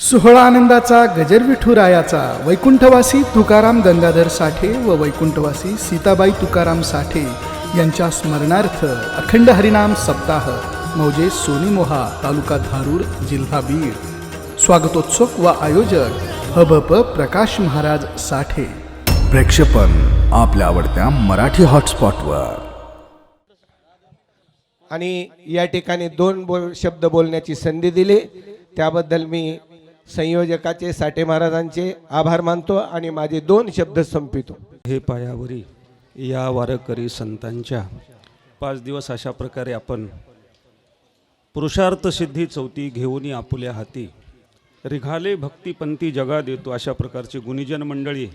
सोहळा आनंदाचा गजर विठुरायाचा वैकुंठवासी तुकाराम गंगाधर साठे व वैकुंठवासी सीताबाई तुकाराम साठे यांच्या स्मरणार्थ अखंड हरिनाम सप्ताह मौजे सोनीमोहा तालुका धारूर जिल्हा बीड. स्वागतोत्सव व आयोजक हबप प्रकाश महाराज साठे. प्रेक्षेपण आपल्या आवडत्या मराठी हॉटस्पॉटवर. आणि या ठिकाणी दोन बोल शब्द बोलण्याची संधी दिली. त्याबद्दल मी संयोजकाचे साठे महाराजांचे आभार मानतो आणि माझे दोन शब्द संपितो हे पायावरी या वारकरी संतांच्या पाच दिवस अशा प्रकारे आपण पुरुषार्थ सिद्धी चौथी घेऊन आपुल्या हाती रिघाले भक्तिपंथी जगा देतो अशा प्रकारची गुणीजन मंडळी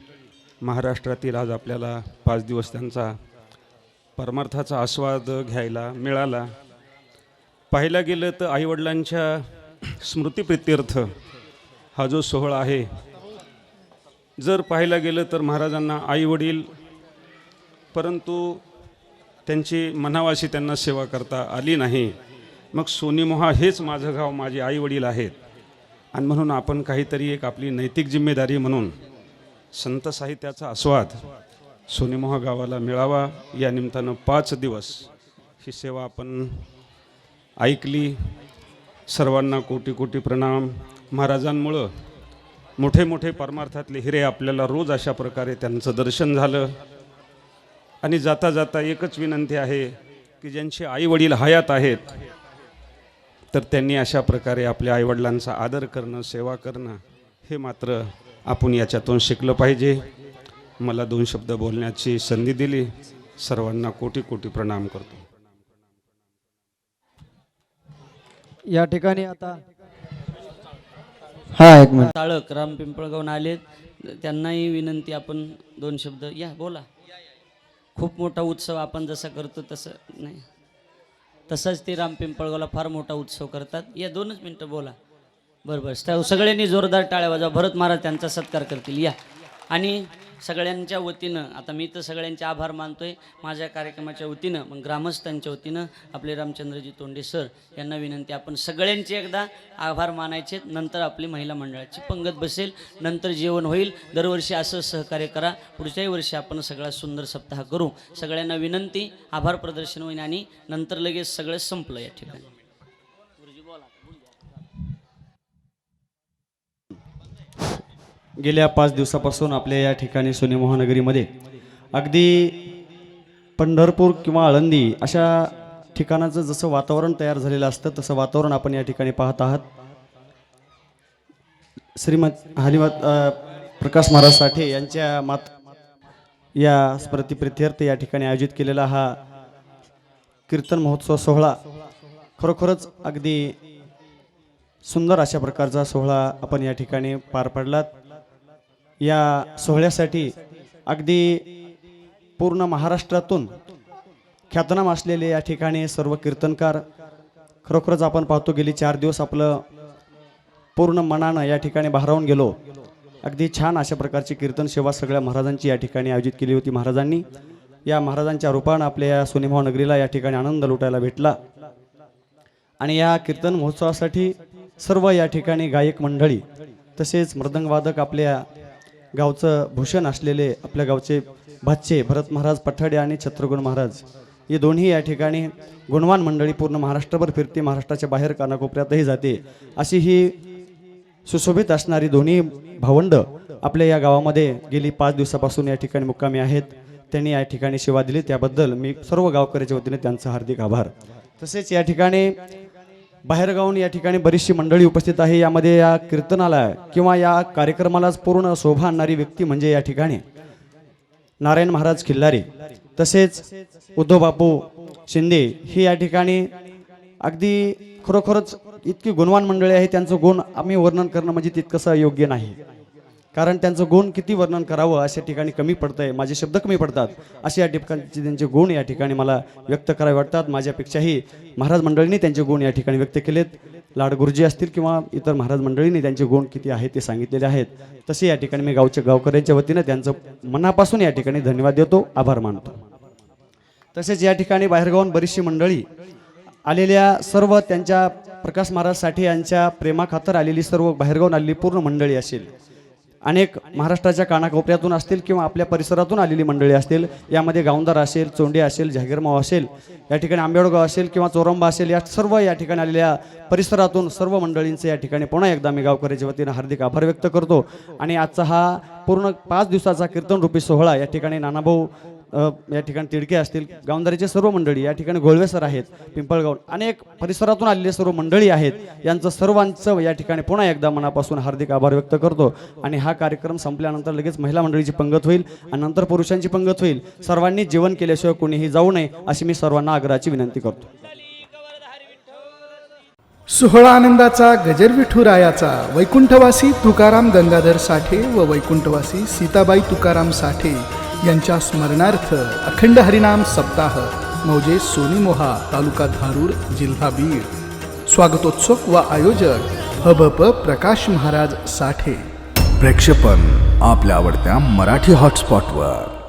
महाराष्ट्रातील आज आपल्याला पाच दिवस त्यांचा परमार्थाचा आस्वाद घ्यायला मिळाला. पाहायला गेलं तर आईवडिलांच्या स्मृतिप्रित्यर्थ हा जो सोहळा आहे जर पाहायला गेलं तर महाराजांना आईवडील परंतु त्यांची मनावाशी त्यांना सेवा करता आली नाही. मग सोनीमोहा हेच माझं गाव माझे आईवडील आहेत. आणि म्हणून आपण काहीतरी एक आपली नैतिक जिम्मेदारी म्हणून संत साहित्याचा आस्वाद सोनीमोहा गावाला मिळावा. या निमित्तानं पाच दिवस ही सेवा आपण ऐकली. सर्वांना कोटी कोटी प्रणाम. महाराजांमुळं मोठे मोठे परमार्थातले हिरे आपल्याला रोज अशा प्रकारे त्यांचं दर्शन झालं. आणि जाता जाता एकच विनंती आहे की ज्यांचे आईवडील हयात आहेत तर त्यांनी अशा प्रकारे आपल्या आईवडिलांचा आदर करणं सेवा करणं हे मात्र आपण याच्यातून शिकलं पाहिजे. मला दोन शब्द बोलण्याची संधी दिली. सर्वांना कोटी कोटी प्रणाम करतो. या ठिकाणी आता हा एक मिनिट. टाळक राम पिंपळगावून आले त्यांनाही विनंती आपण दोन शब्द या बोला. खूप मोठा उत्सव आपण जसा करतो तसं नाही. तसंच ते राम पिंपळगावला फार मोठा उत्सव करतात. या दोनच मिनटं बोला. बरं बरं. त्या सगळ्यांनी जोरदार टाळ्या वाजवा. भरत महाराज त्यांचा सत्कार करतील. या. आणि सगळ्यांच्या वतीनं आता मी तर सगळ्यांचे आभार मानतो आहे माझ्या कार्यक्रमाच्या वतीनं मग ग्रामस्थांच्या वतीनं आपले रामचंद्रजी तोंडे सर यांना विनंती आपण सगळ्यांचे एकदा आभार मानायचे नंतर आपली महिला मंडळाची पंगत बसेल नंतर जेवण होईल दरवर्षी असं सहकार्य करा पुढच्याही वर्षी आपण सगळा सुंदर सप्ताह करू. सगळ्यांना विनंती आभार प्रदर्शन होईल आणि नंतर लगेच सगळं संपलं या ठिकाणी. गेल्या पाच दिवसापासून आपल्या या ठिकाणी सोने महानगरीमध्ये अगदी पंढरपूर किंवा आळंदी अशा ठिकाणाचं जसं वातावरण तयार झालेलं असतं तसं वातावरण आपण या ठिकाणी पाहत आहात. श्रीमत हरिमत प्रकाश महाराज साठे यांच्या मात या स्मृतिप्रित्यर्थ या ठिकाणी आयोजित केलेला हा कीर्तन महोत्सव सोहळा खरोखरच अगदी सुंदर अशा प्रकारचा सोहळा आपण या ठिकाणी पार पडलात. या सोहळ्यासाठी अगदी पूर्ण महाराष्ट्रातून ख्यातनाम असलेले या ठिकाणी सर्व कीर्तनकार खरोखरच आपण पाहतो गेली चार दिवस आपलं पूर्ण मनानं या ठिकाणी भारावून गेलो. अगदी छान अशा प्रकारची कीर्तन सेवा सगळ्या महाराजांची या ठिकाणी आयोजित केली होती महाराजांनी. या महाराजांच्या रूपानं आपल्या या सोनेभाव नगरीला या ठिकाणी आनंद लुटायला भेटला. आणि या कीर्तन महोत्सवासाठी सर्व या ठिकाणी गायक मंडळी तसेच मृदंगवादक आपल्या गावचं भूषण असलेले आपल्या गावचे भाचे भरत महाराज पठाडे आणि छत्रगुण महाराज हे दोन्ही या ठिकाणी गुणवान मंडळी पूर्ण महाराष्ट्रभर फिरते महाराष्ट्राच्या बाहेर कानाकोपऱ्यातही जाते. अशी ही सुशोभित असणारी दोन्ही भावंड आपल्या या गावामध्ये गेली पाच दिवसापासून या ठिकाणी मुक्कामी आहेत. त्यांनी या ठिकाणी सेवा दिली. त्याबद्दल मी सर्व गावकऱ्याच्या वतीने त्यांचा हार्दिक आभार. तसेच या ठिकाणी बाहेरगावून या ठिकाणी बरीचशी मंडळी उपस्थित आहे. यामध्ये या कीर्तनाला किंवा या कार्यक्रमालाच पूर्ण शोभा आणणारी व्यक्ती म्हणजे या ठिकाणी नारायण महाराज खिल्लारी. तसेच उद्धव बापू शिंदे ही या ठिकाणी अगदी खरोखरच इतकी गुणवान मंडळी आहे. त्यांचं गुण आम्ही वर्णन करणं म्हणजे तितकंसं योग्य नाही. कारण त्यांचं गुण किती वर्णन करावं अशा ठिकाणी कमी पडतंय माझे शब्द कमी पडतात. असे या ठिकाणचे त्यांचे गुण या ठिकाणी मला व्यक्त करावे वाटतात. माझ्यापेक्षाही महाराज मंडळींनी त्यांचे गुण या ठिकाणी व्यक्त केलेत. लाड गुरुजी असतील किंवा इतर महाराज मंडळींनी त्यांचे गुण किती आहेत ते सांगितलेले आहेत. तसे या ठिकाणी मी गावच्या गावकऱ्यांच्या वतीनं त्यांचं मनापासून या ठिकाणी धन्यवाद देतो आभार मानतो. तसेच या ठिकाणी बाहेरगावून बरीचशी मंडळी आलेल्या सर्व त्यांच्या प्रकाश महाराज साठे यांच्या प्रेमाखातर आलेली सर्व बाहेरगावून आलेली पूर्ण मंडळी असेल. अनेक महाराष्ट्राच्या कानाकोपऱ्यातून असतील किंवा आपल्या परिसरातून आलेली मंडळी असतील यामध्ये गावंदार असेल चोंडे असेल जागीरमाव असेल या ठिकाणी आंबेडगाव असेल किंवा चोरंबा असेल या सर्व या ठिकाणी आलेल्या परिसरातून सर्व मंडळींचे या ठिकाणी पुन्हा एकदा मी गावकऱ्याच्या वतीनं हार्दिक आभार व्यक्त करतो. आणि आजचा हा पूर्ण पाच दिवसाचा कीर्तनरूपी सोहळा या ठिकाणी नानाभाऊ या ठिकाणी तिडके असतील गावंदारीचे सर्व मंडळी या ठिकाणी गोळवेसर आहेत पिंपळगाव अनेक परिसरातून आलेले सर्व मंडळी आहेत यांचं सर्वांचं या ठिकाणी पुन्हा एकदा मनापासून हार्दिक आभार व्यक्त करतो. आणि हा कार्यक्रम संपल्यानंतर लगेच महिला मंडळीची पंगत होईल आणि नंतर पुरुषांची पंगत होईल. सर्वांनी जेवण केल्याशिवाय कोणीही जाऊ नये अशी मी सर्वांना आग्रहाची विनंती करतो. सोहळा आनंदाचा गजर विठुरायाचा वैकुंठवासी तुकाराम गंगाधर साठे व वैकुंठवासी सीताबाई तुकाराम साठे यांच्या स्मरणार्थ अखंड हरिनाम सप्ताह मौजे सोनीमोहा तालुका धारूर जिल्हा बीड. स्वागतोत्सव व आयोजक हबप प्रकाश महाराज साठे. प्रेक्षेपण आपल्या आवडत्या मराठी हॉटस्पॉटवर